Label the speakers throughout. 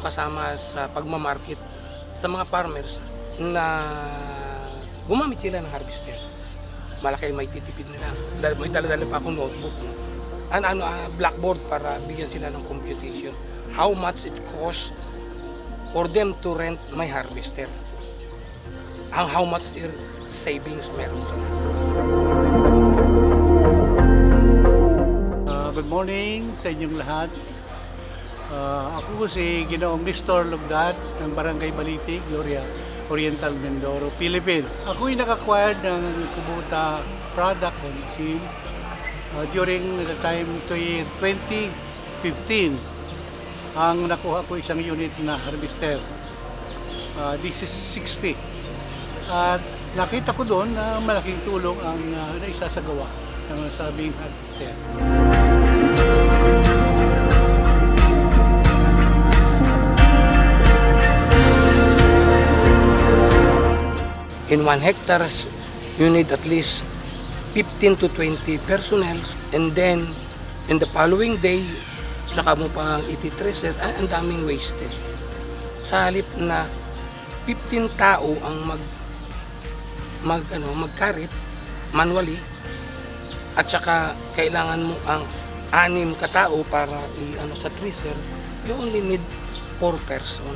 Speaker 1: kasama sa pagmamarket sa mga farmers na gumamit sila ng harvester. Malaki may titipid nila. May dala-dala pa akong notebook. No? An, ano, ah, blackboard para bigyan sila ng computation. How much it costs for them to rent my harvester. Ang how much savings meron doon.
Speaker 2: Uh, good morning sa inyong lahat. Uh, ako po si Ginoong Nestor Lugdat ng Barangay Baliti, Gloria, Oriental Mindoro, Philippines. Ako'y nag-acquire ng Kubota product o machine uh, during the time to 2015. Ang nakuha ko isang unit na harvester. Uh, this is 60. At nakita ko doon na malaking tulong ang uh, naisasagawa ng sabing harvester.
Speaker 1: In one hectare, you need at least 15 to 20 personnel and then in the following day, saka mo pa ititreser, ah, ang daming wasted. Sa halip na 15 tao ang mag mag ano, magkarit manually at saka kailangan mo ang anim katao para i ano sa treaser, you only need 4 person.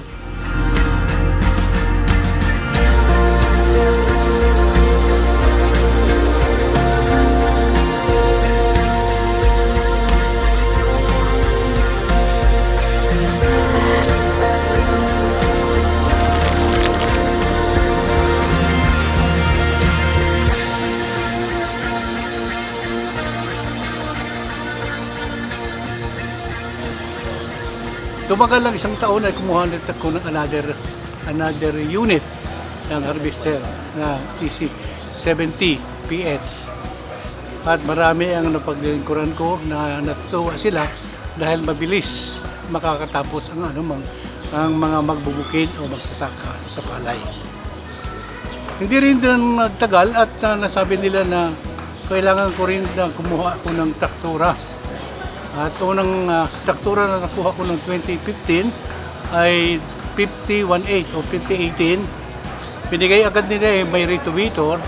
Speaker 2: Tumagal lang isang taon ay kumuha ulit ako ng another, another unit ng harvester na PC-70 PS. At marami ang napaglingkuran ko na natutuwa sila dahil mabilis makakatapos ang ano mang ang mga magbubukid o magsasaka sa palay. Hindi rin din nagtagal at uh, nasabi nila na kailangan ko rin na kumuha ako ng traktura at unang uh, traktura na nakuha ko noong 2015 ay 5018 o 5018. Binigay agad nila eh, may retovator.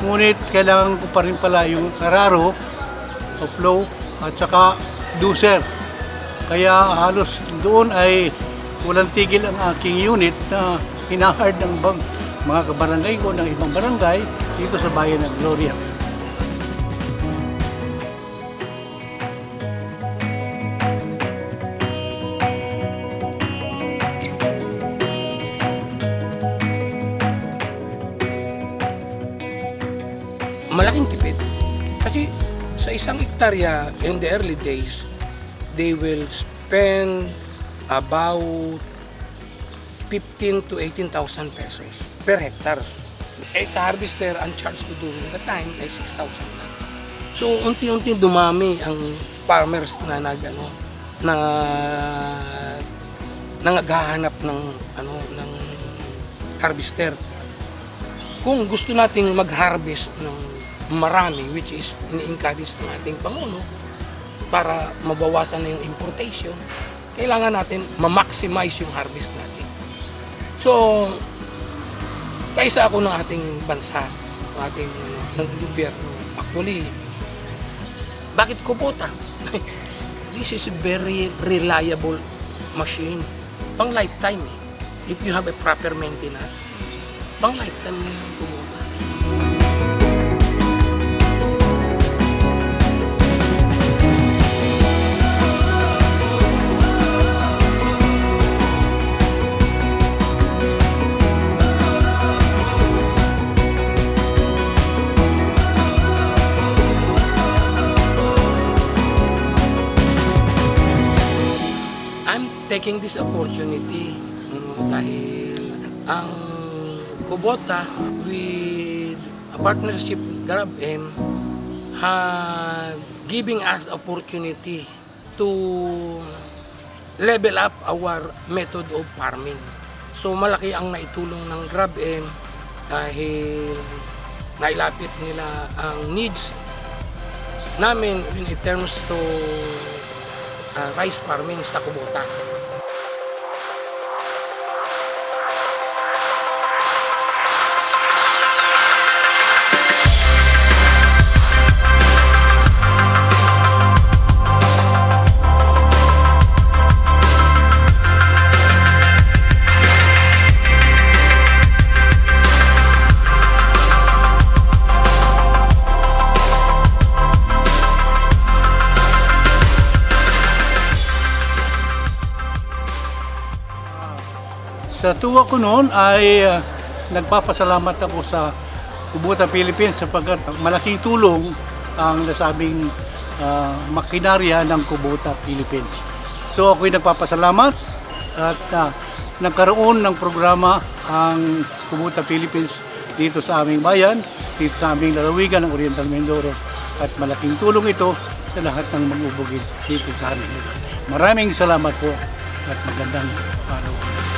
Speaker 2: Ngunit kailangan ko pa rin pala yung araro o flow at saka doser. Kaya halos doon ay walang tigil ang aking unit na hinahard ng bang, mga kabarangay ko ng ibang barangay dito sa bayan ng Gloria.
Speaker 1: Malaking tipid. Kasi sa isang hektarya in the early days, they will spend about 15 to 18,000 pesos per hectare. Eh sa harvester, ang charge ko during the time ay 6,000 na. So unti-unti dumami ang farmers na nag na na naghahanap ng ano ng harvester kung gusto nating mag-harvest ng marami, which is ini-encourage ng ating Pangulo, para mabawasan na yung importation, kailangan natin ma-maximize yung harvest natin. So, kaisa ako ng ating bansa, ng ating ng gobyerno, actually, bakit kubota? This is a very reliable machine. Pang lifetime eh. If you have a proper maintenance, pang lifetime yung taking this opportunity no, dahil ang Kubota with a partnership with GrabM had giving us opportunity to level up our method of farming. So malaki ang naitulong ng GrabM dahil nailapit nila ang needs namin in terms to uh, rice farming sa Kubota.
Speaker 2: Sa tuwa ko noon ay ah, nagpapasalamat ako sa Kubota Philippines sapagkat malaking tulong ang nasabing ah, makinarya ng Kubota Philippines. So ako'y nagpapasalamat at ah, nagkaroon ng programa ang Kubota Philippines dito sa aming bayan, dito sa aming lalawigan ng Oriental Mindoro at malaking tulong ito sa lahat ng mag-ubugid dito sa amin. Maraming salamat po at magandang araw.